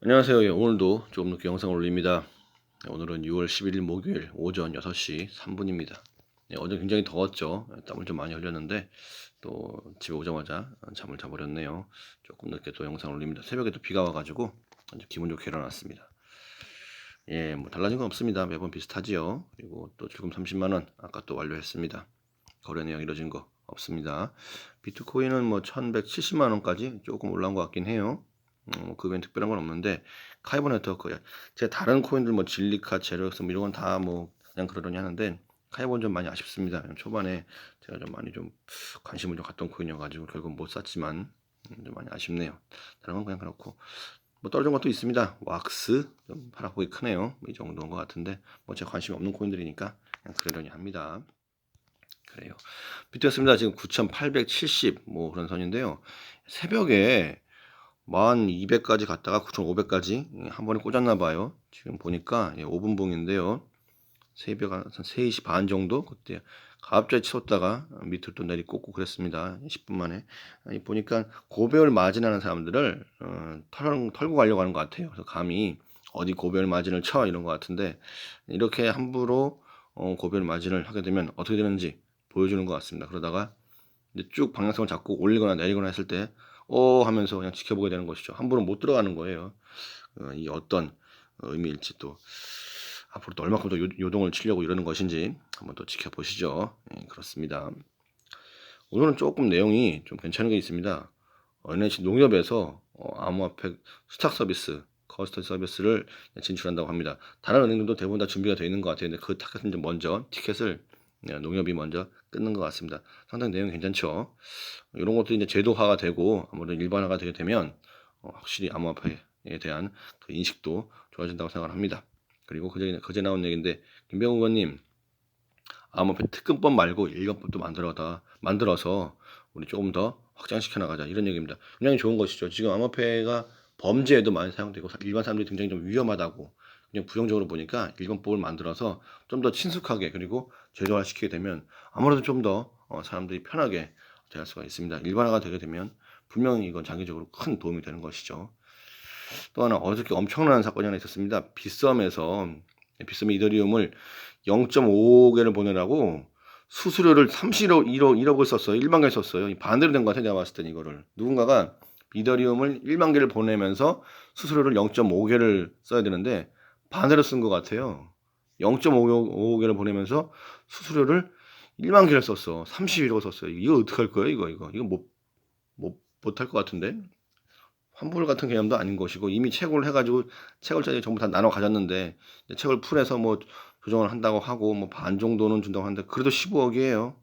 안녕하세요. 예, 오늘도 조금 늦게 영상을 올립니다. 네, 오늘은 6월 11일 목요일 오전 6시 3분입니다. 어제 굉장히 더웠죠. 예, 땀을 좀 많이 흘렸는데 또 집에 오자마자 잠을 자버렸네요. 조금 늦게 또 영상을 올립니다. 새벽에 또 비가 와가지고 기분 좋게 일어났습니다. 예, 뭐 달라진 건 없습니다. 매번 비슷하지요. 그리고 또 출금 30만 원 아까 또 완료했습니다. 거래 내역 이뤄진 거 없습니다. 비트코인은 뭐 1170만 원까지 조금 올라온 것 같긴 해요. 어, 그 외엔 특별한 건 없는데 카이버 네트워크 제가 다른 코인들 뭐 진리카 제로엑스 뭐 이런 건 다 뭐 그냥 그러려니 하는데 카이버는 좀 많이 아쉽습니다. 초반에 제가 좀 많이 좀 관심을 좀 갖던 코인이어가지고 결국 못 샀지만 음, 좀 많이 아쉽네요. 다른 건 그냥 그렇고. 뭐 떨어진 것도 있습니다. 왁스 좀 하락폭이 크네요. 이 정도인 것 같은데 뭐 제가 관심이 없는 코인들이니까 그냥 그러려니 합니다. 그래요. 비트였습니다. 지금 9870 뭐 그런 선인데요. 새벽에 1200까지 갔다가 9500까지 한 번에 꽂았나 봐요. 지금 보니까 5분 봉인데요. 새벽 한 3시 반 정도 그때 갑자기 치웠다가 밑으로 또 내리 꽂고 그랬습니다. 10분 만에. 보니까 고배열 마진하는 사람들을 어, 털, 털고 가려고 하는 것 같아요. 그래서 감히 어디 고배열 마진을 쳐 이런 것 같은데 이렇게 함부로 어, 고배열 마진을 하게 되면 어떻게 되는지 보여주는 것 같습니다. 그러다가 쭉 방향성을 잡고 올리거나 내리거나 했을 때 어 하면서 그냥 지켜보게 되는 것이죠. 함부로 못 들어가는 거예요. 어, 이 어떤 의미일지 또 앞으로 또 얼마큼 더 요동을 치려고 이러는 것인지 한번 또 지켜보시죠. 예, 그렇습니다. 오늘은 조금 내용이 좀 괜찮은 게 있습니다. NH 농협에서 어, 암호화폐 수탁 서비스, 커스터디 서비스를 진출한다고 합니다. 다른 은행들도 대부분 다 준비가 되어 있는 것 같아요. 근데 그 타겟은 먼저 티켓을 네, 농협이 먼저 끊는 것 같습니다. 상당히 내용 괜찮죠. 이런 것도 이제 제도화가 되고 아무래도 일반화가 되게 되면 어, 확실히 암호화폐에 대한 그 인식도 좋아진다고 생각을 합니다. 그리고 그제, 그제 나온 얘기인데 김병우 의원님 암호화폐 특근법 말고 일반법도 만들어다 만들어서 우리 조금 더 확장시켜 나가자 이런 얘기입니다. 굉장히 좋은 것이죠. 지금 암호화폐가 범죄에도 많이 사용되고 일반 사람들이 굉장히 좀 위험하다고 그냥 부정적으로 보니까 일본법을 만들어서 좀 더 친숙하게 그리고 제도화 시키게 되면 아무래도 좀더 어, 사람들이 편하게 대할 수가 있습니다. 일반화가 되게 되면 분명히 이건 장기적으로 큰 도움이 되는 것이죠. 또 하나 어저께 엄청난 사건이 하나 있었습니다. 빗썸에서 빗썸 이더리움을 0.5개를 보내라고 수수료를 31억 1억, 1억을 썼어요. 1만 개 썼어요. 반대로 된 것 같아요. 내가 봤을 땐 이거를. 누군가가 이더리움을 1만 개를 보내면서 수수료를 0.5개를 써야 되는데 반대로 쓴 것 같아요. 0.5개를 보내면서 수수료를 1만 개를 썼어. 31억 썼어요. 이거 어떡할 거예요, 이거, 이거. 이거 못, 못, 못할 것 같은데? 환불 같은 개념도 아닌 것이고, 이미 채굴을 해가지고, 채굴자들이 전부 다 나눠 가졌는데, 채굴 풀에서 뭐, 조정을 한다고 하고, 뭐, 반 정도는 준다고 하는데, 그래도 15억이에요.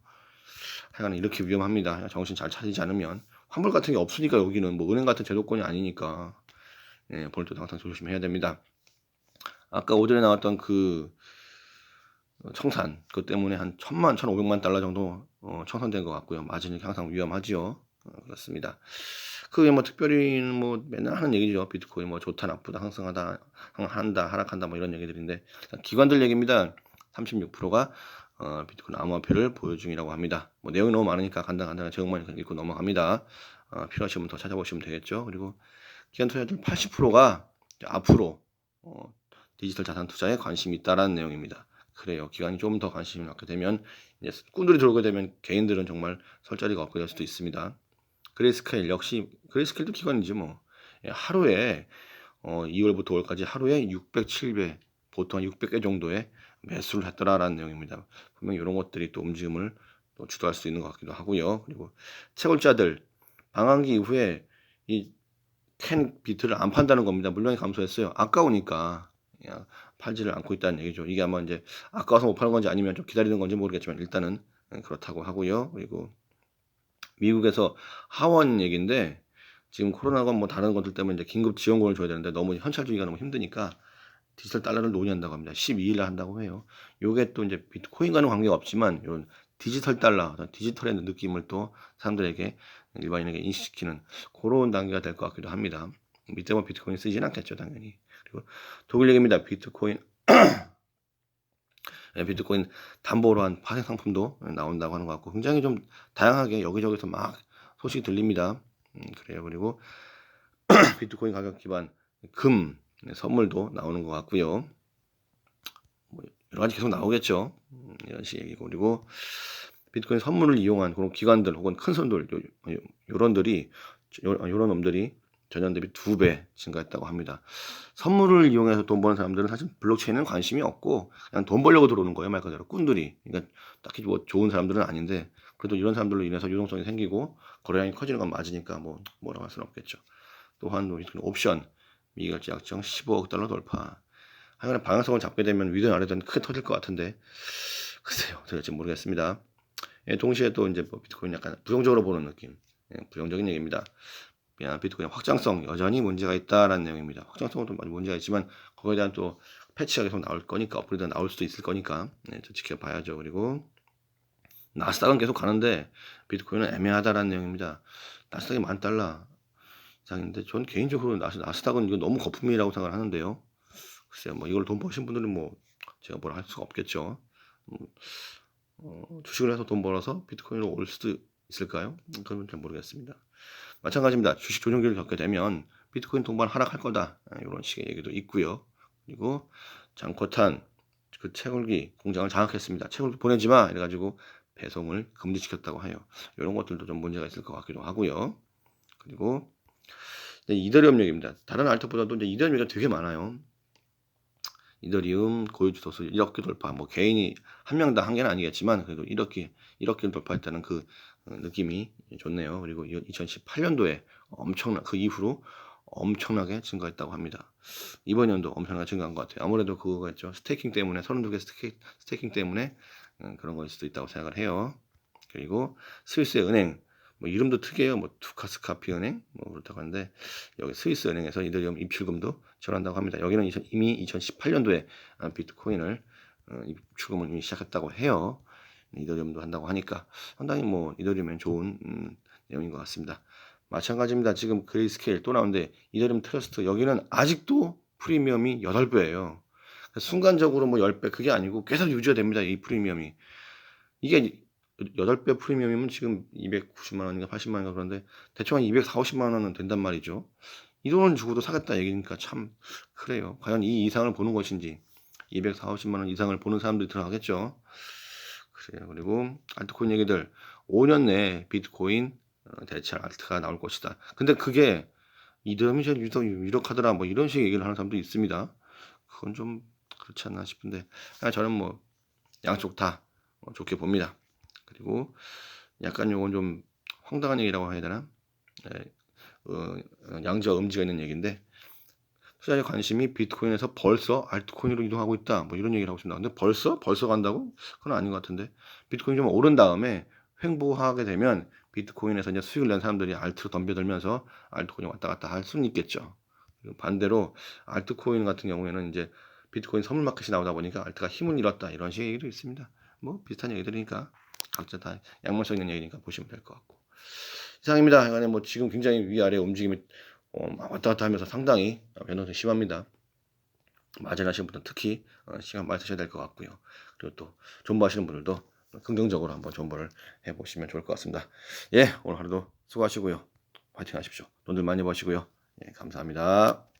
하여간 이렇게 위험합니다. 정신 잘 차리지 않으면. 환불 같은 게 없으니까 여기는 뭐, 은행 같은 제도권이 아니니까, 예, 볼때도 항상 조심해야 됩니다. 아까 오전에 나왔던 그 청산 그 때문에 한 천만 천오백만 달러 정도 어, 청산된 것 같고요. 마진이 항상 위험하지요. 어, 그렇습니다. 그게 뭐 특별히 뭐 맨날 하는 얘기죠. 비트코인 뭐 좋다 나쁘다 상승하다 한다 하락한다 뭐 이런 얘기들인데 기관들 얘기입니다. 36%가 어, 비트코인 암호화폐를 보유 중이라고 합니다. 뭐 내용이 너무 많으니까 간단간단한 제목만 읽고 넘어갑니다. 어, 필요하시면 더 찾아보시면 되겠죠. 그리고 기관 투자자들 80%가 앞으로 어, 디지털 자산 투자에 관심이 있다라는 내용입니다. 그래요. 기관이 좀 더 관심을 갖게 되면 이제 꿈들이 들어오게 되면 개인들은 정말 설 자리가 없게 될 수도 있습니다. 그레이스케일 역시 그레이스케일도 기관이지 뭐 예, 하루에 어, 2월부터 5월까지 하루에 600, 700 보통 600개 정도의 매수를 했더라라는 내용입니다. 분명 이런 것들이 또 움직임을 또 주도할 수 있는 것 같기도 하고요. 그리고 채굴자들 방한기 이후에 이 캔 비트를 안 판다는 겁니다. 물량이 감소했어요. 아까우니까 그냥 팔지를 않고 있다는 얘기죠. 이게 아마 이제 아까워서 못 파는 건지 아니면 좀 기다리는 건지 모르겠지만 일단은 그렇다고 하고요. 그리고 미국에서 하원 얘기인데 지금 코로나가 뭐 다른 것들 때문에 이제 긴급 지원금을 줘야 되는데 너무 현찰 주기가 너무 힘드니까 디지털 달러를 논의한다고 합니다. 12일 날 한다고 해요. 요게 또 이제 비트코인과는 관계가 없지만 이런 디지털 달러, 디지털의 느낌을 또 사람들에게 일반인에게 인식시키는 그런 단계가 될 것 같기도 합니다. 밑에 뭐 비트코인 쓰진 않겠죠, 당연히. 그리고 독일 얘기입니다. 비트코인 네, 비트코인 담보로 한 파생 상품도 나온다고 하는 것 같고 굉장히 좀 다양하게 여기저기서 막 소식이 들립니다. 음, 그래요. 그리고 비트코인 가격 기반 금 네, 선물도 나오는 것 같고요. 뭐 여러 가지 계속 나오겠죠. 음, 이런 식 얘기고 그리고 비트코인 선물을 이용한 그런 기관들 혹은 큰 요, 요런들이 요, 요런 놈들이 전년 대비 두 배 증가했다고 합니다. 선물을 이용해서 돈 버는 사람들은 사실 블록체인에는 관심이 없고 그냥 돈 벌려고 들어오는 거예요 말 그대로 꾼들이 그러니까 딱히 뭐 좋은 사람들은 아닌데 그래도 이런 사람들로 인해서 유동성이 생기고 거래량이 커지는 건 맞으니까 뭐 뭐라고 할 수는 없겠죠. 또한 뭐 옵션 미결제 약정 15억 달러 돌파. 하여간 방향성을 잡게 되면 위든 아래든 크게 터질 것 같은데 글쎄요 될지 모르겠습니다. 예, 동시에 또 이제 뭐 비트코인 약간 부정적으로 보는 느낌, 예, 부정적인 얘기입니다. 미안, 비트코인 확장성 여전히 문제가 있다라는 내용입니다. 확장성은 또 많이 문제가 있지만 거기에 대한 또 패치가 계속 나올 거니까 업그레이드가 나올 수도 있을 거니까 네, 좀 지켜봐야죠. 그리고 나스닥은 계속 가는데 비트코인은 애매하다라는 내용입니다. 나스닥이 만 달러 이상인데 전 개인적으로 나스, 나스닥은 이거 너무 거품이라고 생각을 하는데요. 글쎄요, 뭐 이걸 돈 버신 분들은 뭐 제가 뭐라 할 수가 없겠죠. 음, 어, 주식을 해서 돈 벌어서 비트코인으로 올 수도 있을까요? 음, 그건 잘 모르겠습니다. 마찬가지입니다. 주식 조정기를 겪게 되면 비트코인 동반 하락할 거다. 이런 식의 얘기도 있고요. 그리고 장코탄 그 채굴기 공장을 장악했습니다. 채굴기 보내지 마 이래가지고 배송을 금지시켰다고 해요. 이런 것들도 좀 문제가 있을 것 같기도 하고요. 그리고 이더리움 얘기입니다. 다른 알트보다도 이제 이더리움 얘기가 되게 많아요. 이더리움 고유 주소수 1억 개 돌파. 뭐 개인이 한 명당 한 개는 아니겠지만 그래도 1억 개 1억 개를 돌파했다는 그 느낌이 좋네요. 그리고 2018년도에 엄청나 그 이후로 엄청나게 증가했다고 합니다. 이번 연도 엄청나게 증가한 것 같아요. 아무래도 그거겠죠. 스테이킹 때문에 32개 스테이킹, 스테이킹 때문에 음, 그런 거일 수도 있다고 생각을 해요. 그리고 스위스의 은행 뭐 이름도 특이해요. 뭐 투카스 카피 은행 뭐 그렇다고 하는데 여기 스위스 은행에서 이더리움 입출금도 지원한다고 합니다. 여기는 이미 2018년도에 비트코인을 어, 입출금을 이미 시작했다고 해요. 이더리움도 한다고 하니까 상당히 뭐 이더리움엔 좋은 음, 내용인 것 같습니다. 마찬가지입니다. 지금 그레이스케일 또 나오는데 이더리움 트러스트 여기는 아직도 프리미엄이 8배예요. 순간적으로 뭐 10배 그게 아니고 계속 유지가 됩니다. 이 프리미엄이. 이게 8배 프리미엄이면 지금 290만 원인가 80만 원인가 그런데 대충 한 240, 50만 원은 된단 말이죠. 이 돈을 주고도 사겠다 얘기니까 참 그래요. 과연 이 이상을 보는 것인지 240, 50만 원 이상을 보는 사람들이 들어가겠죠. 그래요. 그리고 알트코인 얘기들 5년 내에 비트코인 어, 대체할 알트가 나올 것이다. 근데 그게 이더움이 제일 유력하더라 뭐 이런 식의 얘기를 하는 사람도 있습니다. 그건 좀 그렇지 않나 싶은데 저는 뭐 양쪽 다 어, 좋게 봅니다. 그리고 약간 요건 좀 황당한 얘기라고 해야 되나? 네, 어, 양지와 음지가 있는 얘기인데 투자자 관심이 비트코인에서 벌써 알트코인으로 이동하고 있다. 뭐 이런 얘기를 하고 싶다. 근데 벌써? 벌써 간다고? 그건 아닌 것 같은데. 비트코인이 좀 오른 다음에 횡보하게 되면 비트코인에서 이제 수익을 낸 사람들이 알트로 덤벼들면서 알트코인이 왔다 갔다 할 수는 있겠죠. 반대로 알트코인 같은 경우에는 이제 비트코인 선물 마켓이 나오다 보니까 알트가 힘을 잃었다. 이런 식의 얘기도 있습니다. 뭐 비슷한 얘기들이니까 각자 다 양면성 있는 얘기니까 보시면 될 것 같고. 이상입니다. 뭐 지금 굉장히 위아래 움직임이 어, 왔다 갔다 하면서 상당히 변동성이 심합니다. 마진하시는 분들 특히 어, 시간 많이 쓰셔야 될 것 같고요. 그리고 또 존버하시는 분들도 긍정적으로 한번 존버를 해보시면 좋을 것 같습니다. 예, 오늘 하루도 수고하시고요. 파이팅 하십시오. 돈들 많이 버시고요. 예, 감사합니다.